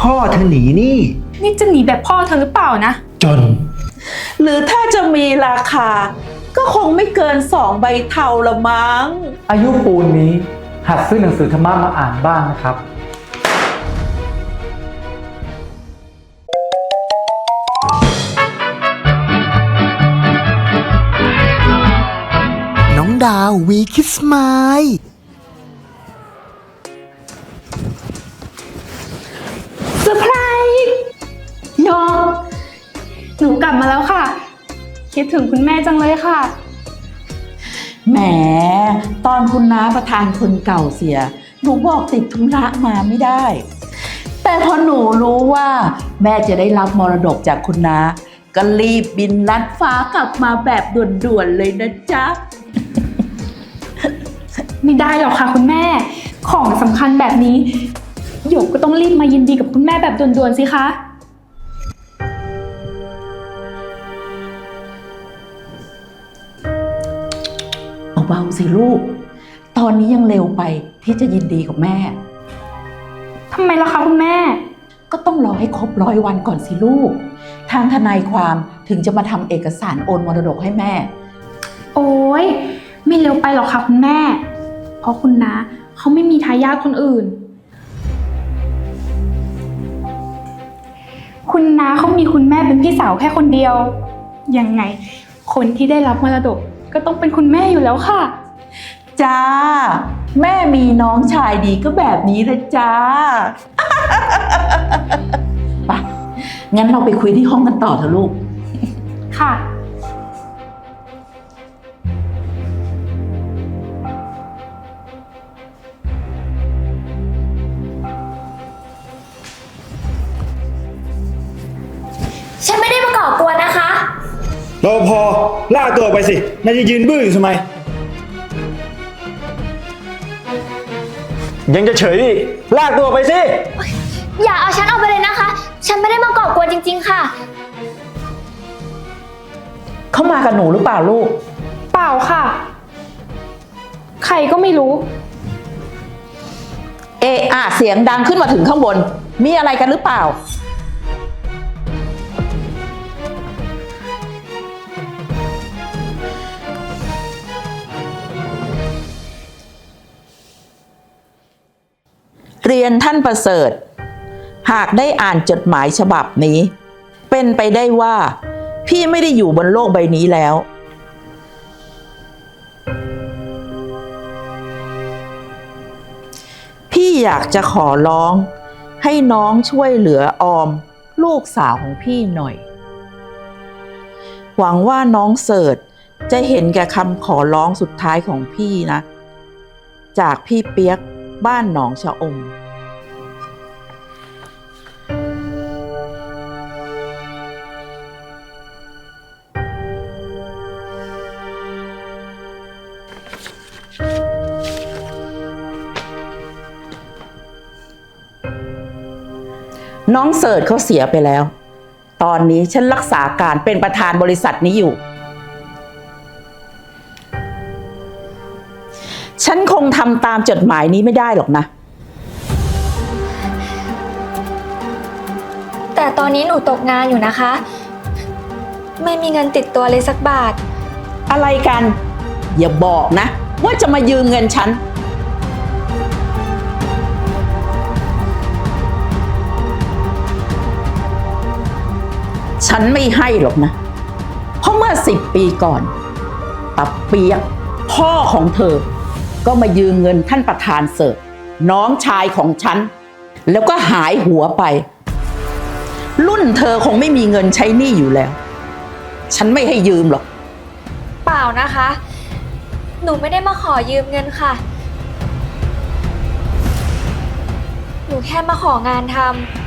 พ่อเธอหนีหนี่ นี่จะหนีแบบพ่อเธอหรือเปล่านะ จน หรือถ้าจะมีราคา ก็คงไม่เกินสองใบเทาละมั้ง อายุปูนนี้ หัดซื้อหนังสือธรรมะมาอ่านบ้างนะครับ น้องดาววีคิสมา โยกหนูกลับมาแล้วค่ะ คิดถึงคุณแม่จังเลยค่ะ แหม ตอนคุณน้าประธานคนเก่าเสีย หนูบอกติดธุระมาไม่ได้ แต่พอหนูรู้ว่า แม่จะได้รับมรดกจากคุณน้าก็รีบบินลัดฟ้ากลับมาแบบด่วนๆเลยนะจ๊ะ ไม่ได้หรอกค่ะคุณแม่ ของสำคัญแบบนี้ หยกก็ต้องรีบมายินดีกับคุณแม่แบบด่วนๆสิคะ เบาๆสิลูก ตอนนี้ยังเร็วไปที่จะยินดีกับแม่ ทำไมล่ะคะคุณแม่ ก็ต้องรอให้ครบร้อยวันก่อนสิลูก ทางทนายความถึงจะมาทำเอกสารโอนมรดกให้แม่ โอ้ยไม่เร็วไปหรอกค่ะคุณแม่ เพราะคุณน้าเขาไม่มีทายาทคนอื่น คุณน้าเขามีคุณแม่เป็นพี่สาวแค่คนเดียว ยังไง คนที่ได้รับมรดก ก็ต้องเป็นคุณแม่อยู่แล้วค่ะ จ้า แม่มีน้องชายดีก็แบบนี้เลยจ้า ไปงั้นเราไปคุยที่ห้องกันต่อเถอะลูก ค่ะ อพอลากตัวออกไปสินายจะยืนบื้ออยู่ทำไม ยังจะเฉยดิลากตัวออกไปสิ อย่าเอาฉันออกไปเลยนะคะ ฉันไม่ได้มาก่อกวนจริง ๆ ค่ะ เข้ามากับหนูหรือเปล่าลูก เปล่าค่ะ ใครก็ไม่รู้ เอะอะเสียงดังขึ้นมาถึงข้างบน มีอะไรกันหรือเปล่า เรียนท่านประเสริฐ หากได้อ่านจดหมายฉบับนี้ เป็นไปได้ว่า พี่ไม่ได้อยู่บนโลกใบนี้แล้ว พี่อยากจะขอร้อง ให้น้องช่วยเหลือออม ลูกสาวของพี่หน่อย หวังว่าน้องเสิร์ชจะเห็นแก่คำขอร้องสุดท้ายของพี่นะ จากพี่เปียกบ้านหนองชะอม น้องเสิร์ชเขาเสียไปแล้ว ตอนนี้ฉันรักษาการเป็นประธานบริษัทนี้อยู่ ฉันคงทำตามจดหมายนี้ไม่ได้หรอกนะ แต่ตอนนี้หนูตกงานอยู่นะคะ ไม่มีเงินติดตัวเลยสักบาท อะไรกัน อย่าบอกนะ ว่าจะมายืมเงินฉัน ฉันไม่ให้หรอกนะ เพราะเมื่อสิบปีก่อนตับเปียกพ่อของเธอ ก็มายืมเงินท่านประธานเสิร์ฟน้องชายของฉัน แล้วก็หายหัวไป รุ่นเธอคงไม่มีเงินใช้หนี้อยู่แล้ว ฉันไม่ให้ยืมหรอก เปล่านะคะ หนูไม่ได้มาขอยืมเงินค่ะ หนูแค่มาของานทำ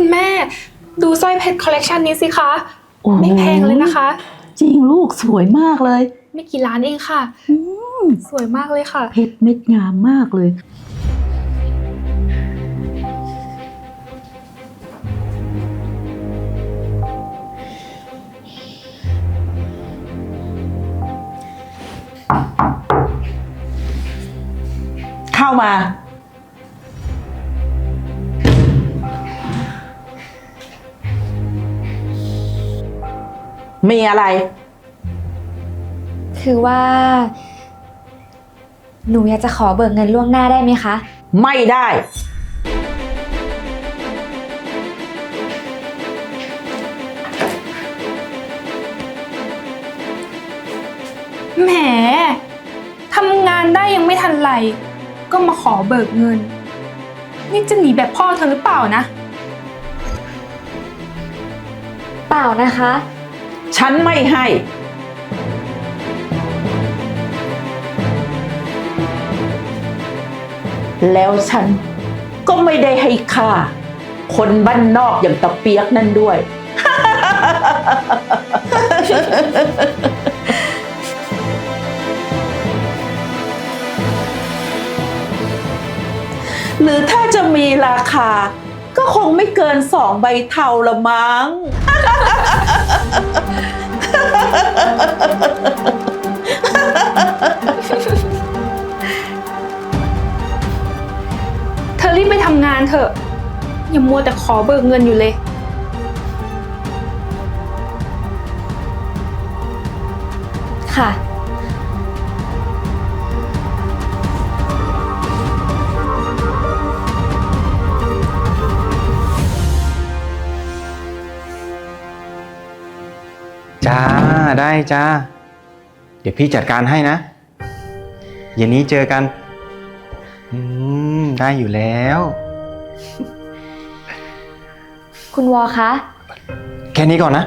ุณแม่ ดูสร้อยเพชรคอลเลกชันนี้สิคะไม่แพงเลยนะคะ จริงลูกสวยมากเลย ไม่กี่ล้านเองค่ะสวยมากเลยค่ะ เพชรเม็ดงามมากเลย เข้ามา มีอะไร คือว่า หนูอยากจะขอเบิกเงินล่วงหน้าได้ไหมคะ ไม่ได้ แหม ทำงานได้ยังไม่ทันไร ก็มาขอเบิกเงิน นี่จะหนีแบบพ่อเธอหรือเปล่านะ เปล่านะคะ ฉันไม่ให้ แล้วฉันก็ไม่ได้ให้ค่า คนบ้านนอกอย่างตะเปียกนั่นด้วย หรือถ้าจะมีราคา ก็คงไม่เกินสองใบเทาละมั้ง เธอรีบไปทำงานเถอะ อย่ามัวแต่ขอเบิกเงินอยู่เลย ค่ะ ได้จ้า เดี๋ยวพี่จัดการให้นะ เย็นนี้เจอกัน อืม ได้อยู่แล้ว คุณวอคะ แค่นี้ก่อนนะ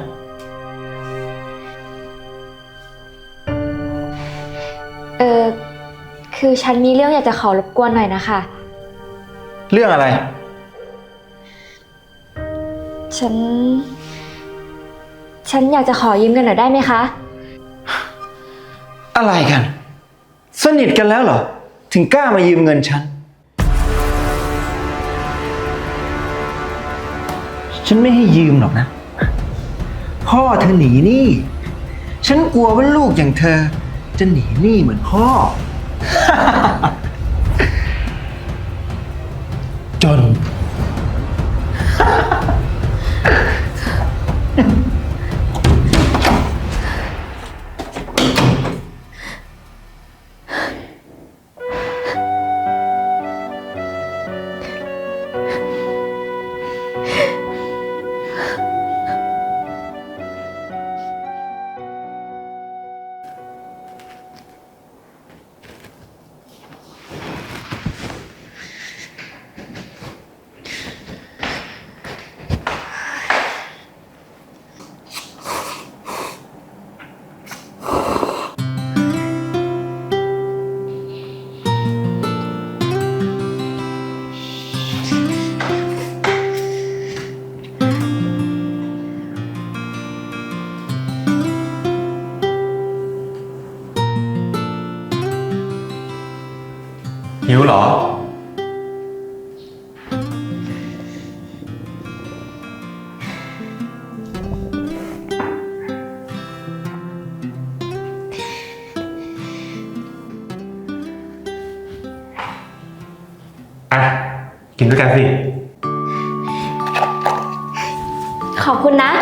เออคือฉันมีเรื่องอยากจะขอรบกวนหน่อยนะคะ เรื่องอะไร ฉัน ฉันอยากจะขอยืมเงินหน่อยได้ไหมคะ อะไรกัน สนิทกันแล้วเหรอ ถึงกล้ามายืมเงินฉัน ฉันไม่ให้ยืมหรอกนะ พ่อเธอหนีหนี้ ฉันกลัวว่าลูกอย่างเธอ จะหนีหนี้เหมือนพ่อ จน อะ กินด้วยกันสิ ขอบคุณนะ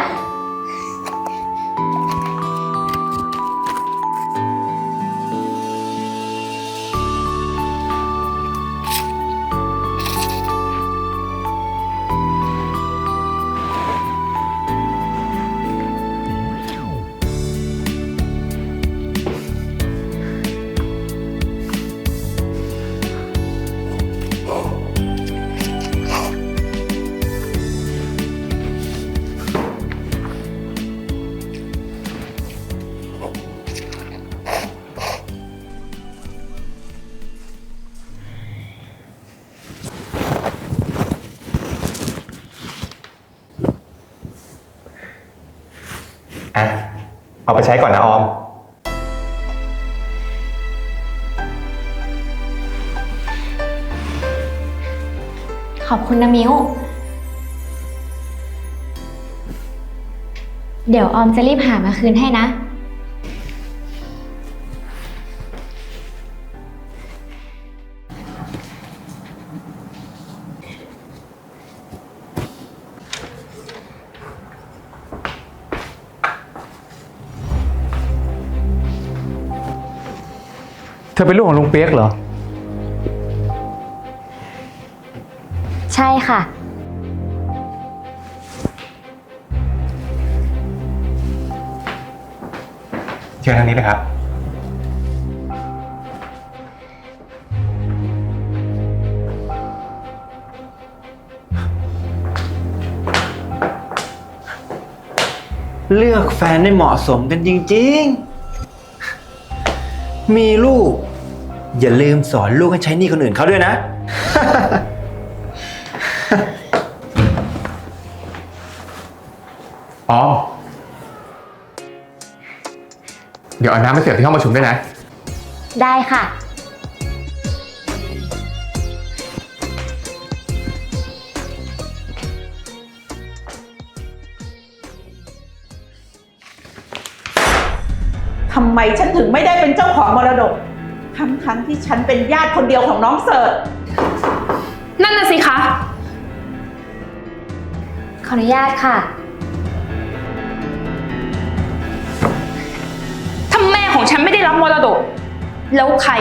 เอาไปใช้ก่อนนะออม ขอบคุณนะมิวเดี๋ยวออมจะรีบหามาคืนให้นะ อเป็นลูกของลุงเปียกเหรอ ใช่ค่ะ เชิญทางนี้เลยครับ เลือกแฟนได้เหมาะสมกันจริง ๆ มีลูก อย่าลืมสอนลูกให้ใช้หนี้คนอื่นเขาด้วยนะออมเดี๋ยวเอาน้ำไปเสิร์ฟที่ห้องประชุมด้วยนะ ได้ค่ะ ทำไมฉันถึงไม่ได้เป็นเจ้าของมรดก ทั้งทั้งๆที่ฉันเป็นญาติคนเดียวของน้องเสิร์ชนั่นน่ะสิคะ ขออนุญาตค่ะ ถ้าแม่ของฉันไม่ได้รับมรดก แล้วใคร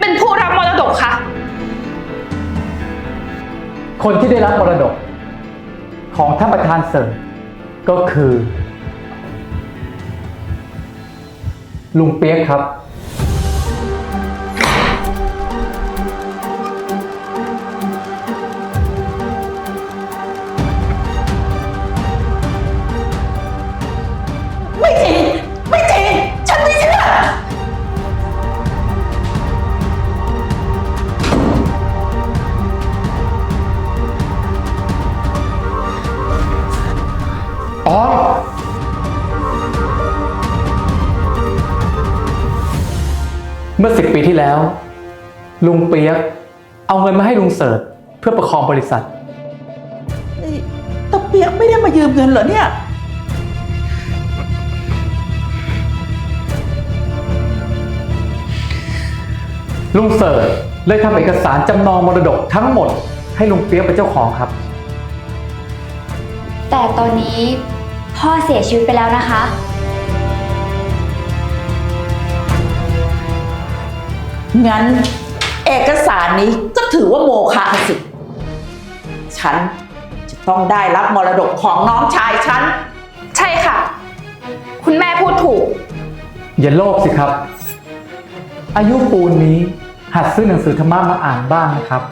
เป็นผู้รับมรดกคะ คนที่ได้รับมรดก ของท่านประธานเสิร์ชก็คือ ลุงเปียกครับ มื่อสิบปีที่แล้ว ลุงเปียก เอาเงินมาให้ลุงเสิร์ชเพื่อประคองบริษัท นี่ตะเปียกไม่ได้มายืมเงินเหรอเนี่ย ลุงเสิร์ชเลยทำเอกสารจำนองมรดกทั้งหมด ให้ลุงเปียกเป็นเจ้าของครับ แต่ตอนนี้พ่อเสียชีวิตไปแล้วนะคะ งั้นเอกสารนี้ก็ถือว่าโมฆะสิ ฉันจะต้องได้รับมรดกของน้องชายฉัน ใช่ค่ะ คุณแม่พูดถูก อย่าโลภสิครับ อายุปูนนี้หัดซื้อหนังสือธรรมะมาอ่านบ้างนะครับ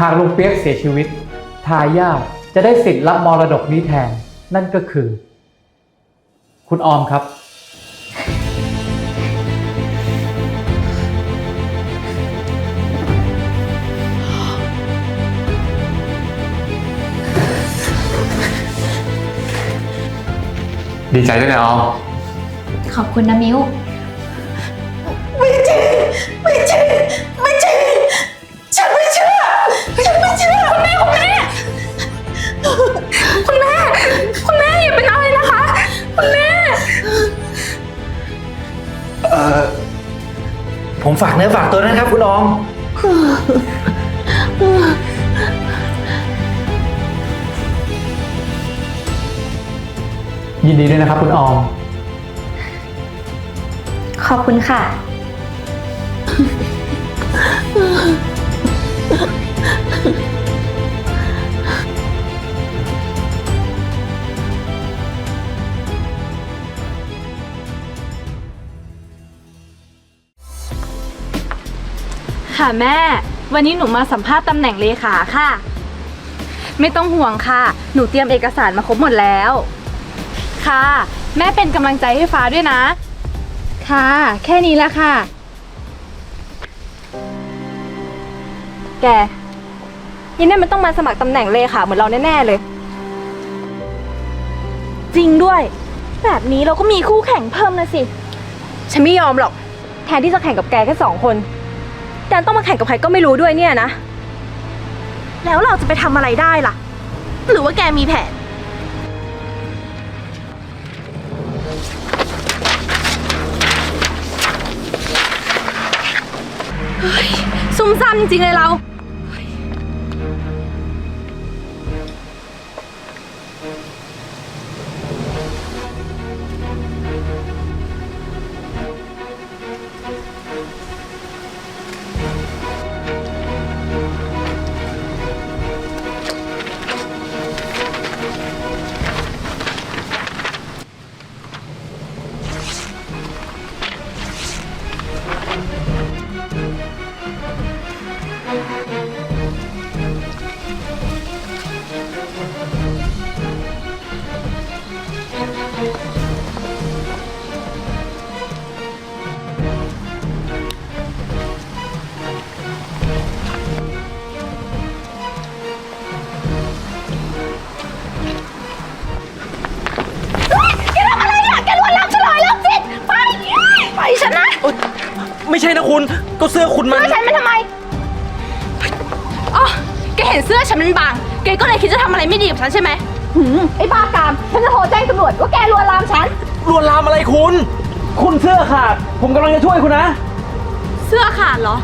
หากลุงเปียกเสียชีวิต ทายาทจะได้สิทธิ์รับมรดกนี้แทน นั่นก็คือ คุณออมครับ ดีใจด้วยนะออม ขอบคุณนะมิว ฝากเนื้อฝากตัวนะครับ คุณออม ยินดีด้วยนะครับ คุณออม ขอบคุณค่ะ ค่ะแม่ วันนี้หนูมาสัมภาษณ์ตำแหน่งเลขาค่ะ ไม่ต้องห่วงค่ะ หนูเตรียมเอกสารมาครบหมดแล้ว ค่ะ แม่เป็นกำลังใจให้ฟ้าด้วยนะ ค่ะ แค่นี้ละค่ะ แกยินนี่มันต้องมาสมัครตำแหน่งเลขาเหมือนเราแน่ๆเลย จริงด้วย แบบนี้เราก็มีคู่แข่งเพิ่มนะสิ ฉันไม่ยอมหรอก แทนที่จะแข่งกับแกแค่สองคน แดนต้องมาแข่งกับใครก็ไม่รู้ด้วยเนี่ยนะ แล้วเราจะไปทำอะไรได้ล่ะ หรือว่าแกมีแผน ซุ่มซ่ามจริงๆเลยเรา คุณก็เสื้อคุณมัน เสื้อฉันมันทำไมอ๋อแกเห็นเสื้อฉันมันบาง แกก็เลยคิดจะทำอะไรไม่ดีกับฉันใช่ไหมหืมไอ้บ้ากาม ฉันจะโทรแจ้งตำรวจว่าแกลวนลามฉัน ลวนลามอะไรคุณ คุณเสื้อขาด ผมกำลังจะช่วยคุณนะ เสื้อขาดเหรอ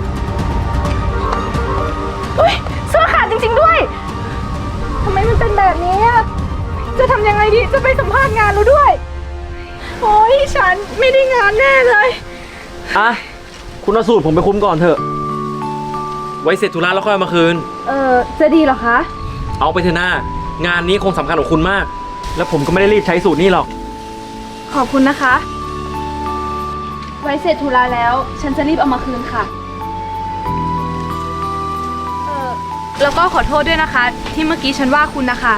เฮ้ยเสื้อขาดจริง ๆด้วยทำไมมันเป็นแบบนี้อะจะทำยังไงดี จะไปสัมภาษณ์งานแล้วด้วย โอ้ยฉันไม่ได้งานแน่เลยอะ คุณเอาสูตรผมไปคุ้มก่อนเถอะ ไว้เสร็จธุระแล้วค่อยเอามาคืน เออจะดีเหรอคะ เอาไปเถอะหน้างานนี้คงสำคัญกับคุณมาก แล้วผมก็ไม่ได้รีบใช้สูตรนี้หรอก ขอบคุณนะคะ ไว้เสร็จธุระแล้ว ฉันจะรีบเอามาคืนค่ะ เออแล้วก็ขอโทษด้วยนะคะ ที่เมื่อกี้ฉันว่าคุณนะคะ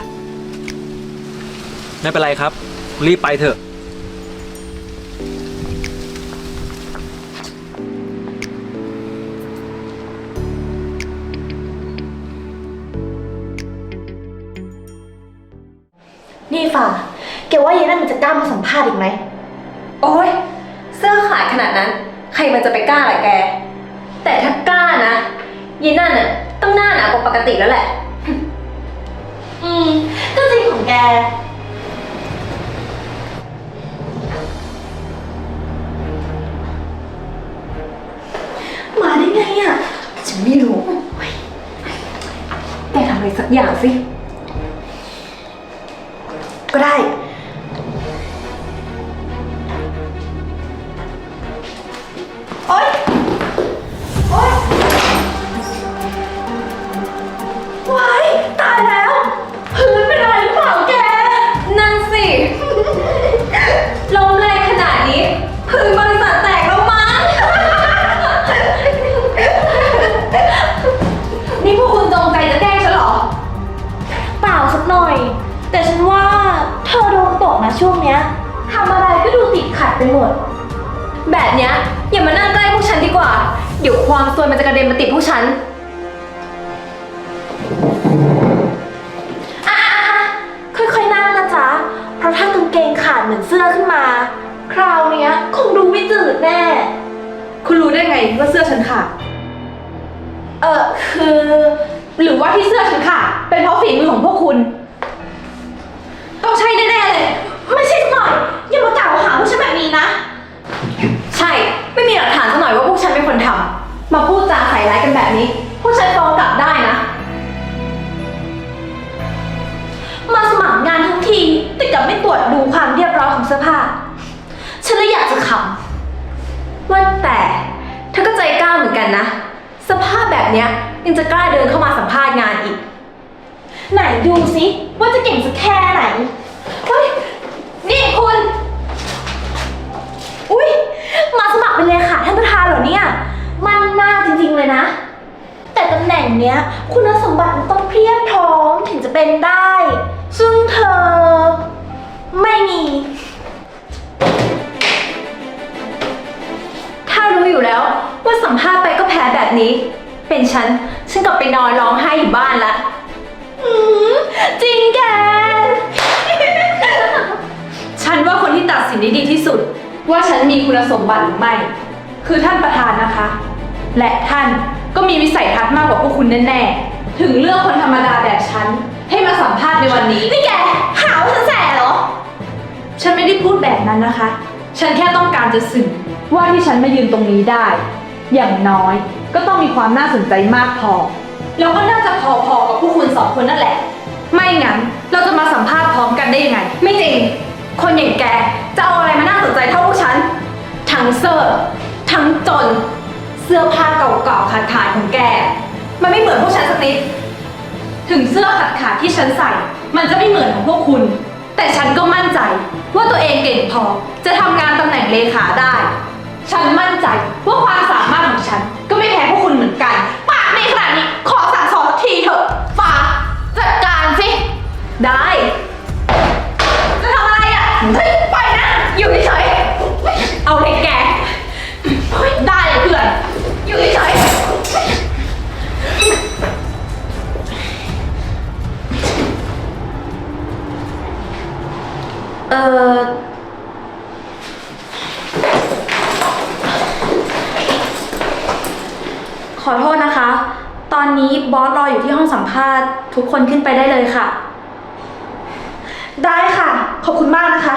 ไม่เป็นไรครับ รีบไปเถอะามาสัมภาษณ์อีกไหม โอ้ยเสื้อขาดขนาดนั้น ใครมันจะไปกล้าล่ะแก แต่ถ้ากล้านะยีนั่นน่ะต้องหน้าหนากว่าปกติแล้วแหละ อืม ก็จริงของแก มาได้ไงอะ ฉันไม่รู้เฮ้ยแกทำอะไรสักอย่างสิ ก็ได้ นตกนะช่วงเนี้ยทำอะไรก็ดูติดขัดไปหมด แบบเนี้ยอย่ามานั่งใกล้พวกฉันดีกว่า เดี๋ยวความซวยมันจะกระเด็นมาติดพวกฉันอะๆๆค่อยๆนั่งนะจ๊ะ เพราะถ้ากางเกงขาดเหมือนเสื้อขึ้นมา คราวเนี้ยคงดูไม่จืดแน่ คุณรู้ได้ไงว่าเสื้อฉันขาด เออคือ หรือว่าที่เสื้อฉันขาดเป็นเพราะฝีมือของพวกคุณ ต้องใช่แน่ๆเลย ไม่ใช่สักหน่อย อย่ามากล่าวหาพวกฉันแบบนี้นะ ใช่ ไม่มีหลักฐานสักหน่อยว่าพวกฉันเป็นคนทำมาพูดจาใส่ร้ายกันแบบนี้ พวกฉันฟ้องกลับได้นะ มาสมัครงานทั้งทีแต่กลับไม่ตรวจดูความเรียบร้อยของเสื้อผ้า ฉันเลยอยากจะขำว่าแต่เธอก็ใจกล้าเหมือนกันนะ สภาพแบบเนี้ยยังจะกล้าเดินเข้ามาสัมภาษณ์งานอีก ไหนดูสิว่าจะเก่งสักแค่ไหน เฮ้ย นี่คุณ อุ้ยมาสมัครเป็นเลขาท่านประธานเหรอเนี่ย มันน่าจริงๆเลยนะ แต่ตำแหน่งเนี้ย คุณสมบัติมันต้องเพียบพร้อมถึงจะเป็นได้ ซึ่งเธอ ไม่มี ถ้ารู้อยู่แล้วว่าสัมภาษณ์ไปก็แพ้แบบนี้ เป็นฉัน ฉันกลับไปนอนร้องไห้อยู่บ้านละอืมจริงแก ฉันว่าคนที่ตัดสินได้ดีที่สุด ว่าฉันมีคุณสมบัติหรือไม่ คือท่านประธานนะคะ และท่านก็มีวิสัยทัศน์มากกว่าพวกคุณแน่ๆ ถึงเลือกคนธรรมดาแบบฉัน ให้มาสัมภาษณ์ในวันนี้ นี่แกหาว่าฉันแสเหรอ ฉันไม่ได้พูดแบบนั้นนะคะ ฉันแค่ต้องการจะสื่อว่าที่ฉันมายืนตรงนี้ได้ อย่างน้อยก็ต้องมีความน่าสนใจมากพอ แล้วก็น่าจะพอๆกับผู้คุณสองคนนั่นแหละ ไม่งั้นเราจะมาสัมภาษณ์พร้อมกันได้ยังไง ไม่จริง คนอย่างแกจะเอาอะไรมาน่าสนใจเท่าพวกฉัน ทั้งเซอร์ทั้งจน เสื้อผ้าเก่าๆขาดๆของแก มันไม่เหมือนพวกฉันสักนิด ถึงเสื้อขาดขาดที่ฉันใส่ มันจะไม่เหมือนของพวกคุณ แต่ฉันก็มั่นใจ ว่าตัวเองเก่งพอจะทำงานตำแหน่งเลขาได้ ฉันมั่นใจว่าความสามารถของ ทุกคนขึ้นไปได้เลยค่ะ ได้ค่ะ ขอบคุณมากนะคะ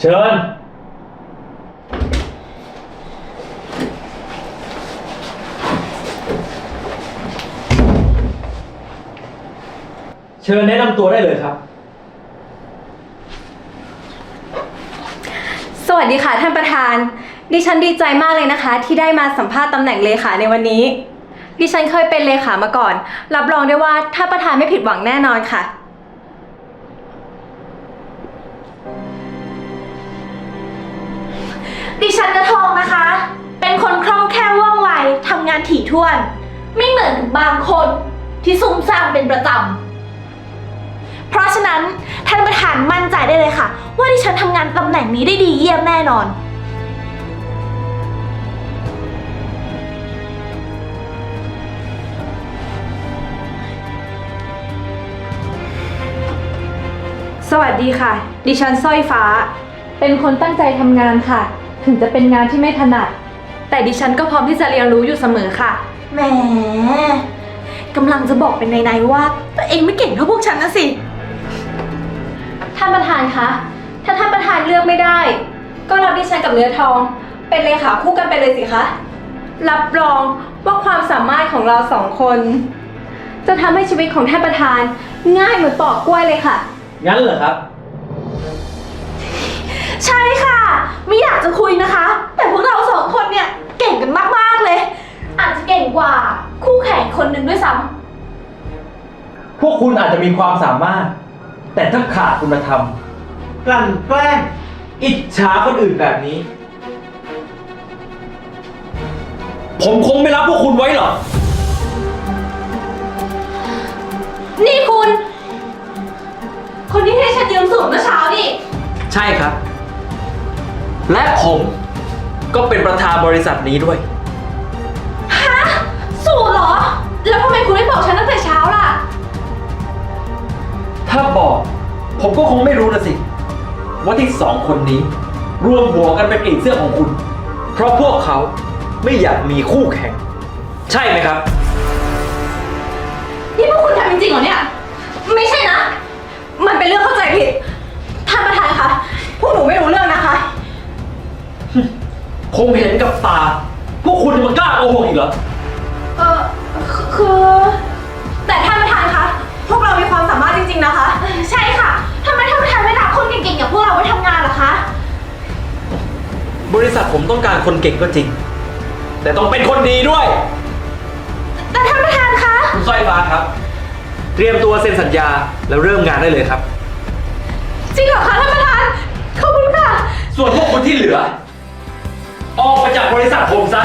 เชิญ เชิญแนะนำตัวได้เลยครับ สวัสดีค่ะท่านประธาน ดิฉันดีใจมากเลยนะคะ ที่ได้มาสัมภาษณ์ตำแหน่งเลขาในวันนี้ ดิฉันเคยเป็นเลขามาก่อน รับรองได้ว่าท่านประธานไม่ผิดหวังแน่นอนค่ะ ดิฉันกระทองนะคะ เป็นคนคล่องแคล่วว่องไวทำงานถี่ถ้วน ไม่เหมือนกับบางคนที่ซุ่มซ่ามเป็นประจำ เพราะฉะนั้นท่านประธานมั่นใจได้เลยค่ะ ว่าดิฉันทำงานตำแหน่งนี้ได้ดีเยี่ยมแน่นอน สวัสดีค่ะ ดิฉันสร้อยฟ้า เป็นคนตั้งใจทำงานค่ะ ถึงจะเป็นงานที่ไม่ถนัด แต่ดิฉันก็พร้อมที่จะเรียนรู้อยู่เสมอค่ะ แหมกำลังจะบอกเป็นในๆว่าตัวเองไม่เก่งเท่าพวกฉันนะสิ ท่านประธานคะ ถ้าท่านประธานเลือกไม่ได้ ก็รับดิฉันกับเนื้อทอง เป็นเลขาคู่กันไปเลยสิคะ รับรองว่าความสามารถของเราสองคน จะทำให้ชีวิตของท่านประธานง่ายเหมือนปอกกล้วยเลยค่ะ งั้นเหรอครับ ใช่ค่ะ ไม่อยากจะคุยนะคะ แต่พวกเราสองคนเนี่ยเก่งกันมากๆเลย อาจจะเก่งกว่าคู่แข่งคนหนึ่งด้วยซ้ำ พวกคุณอาจจะมีความสามารถ แต่ถ้าขาดคุณธรรม กลั่นแกล้ง อิจฉาคนอื่นแบบนี้ ผมคงไม่รับพวกคุณไว้หรอก นี่คุณ คนที่ให้ฉันยืมสูตรเมื่อเช้านี่ ใช่ครับ และผมก็เป็นประธานบริษัทนี้ด้วย ฮะ สูตรเหรอ แล้วทำไมคุณไม่บอกฉันตั้งแต่เช้าล่ะ ถ้าบอก ผมก็คงไม่รู้นะสิ ว่าที่สองคนนี้ รวมหัวกันเป็นอีกเสื้อของคุณ เพราะพวกเขาไม่อยากมีคู่แข่ง ใช่ไหมครับ นี่พวกคุณทำจริงๆเหรอเนี่ย ไม่ใช่นะ มันเป็นเรื่องเข้าใจผิด ท่านประธานคะ พวกหนูไม่รู้เรื่องนะคะคงเห็นกับตา พวกคุณยังมากล้าโกหกอีกเหรอ เออคือคือแต่ท่าน มีความสามารถจริง ๆ นะคะ ใช่ค่ะทำไมท่านประธานไม่รับคนเก่งๆอย่างพวกเราไว้ทำงานล่ะคะ บริษัทผมต้องการคนเก่งก็จริง แต่ต้องเป็นคนดีด้วย แต่ท่านประธานคะ คุณสร้อยฟ้าครับ เตรียมตัวเซ็นสัญญาแล้วเริ่มงานได้เลยครับ จริงเหรอคะท่านประธาน ขอบคุณค่ะ ส่วนพวกคุณที่เหลือ ออกไปจากบริษัทผมซะ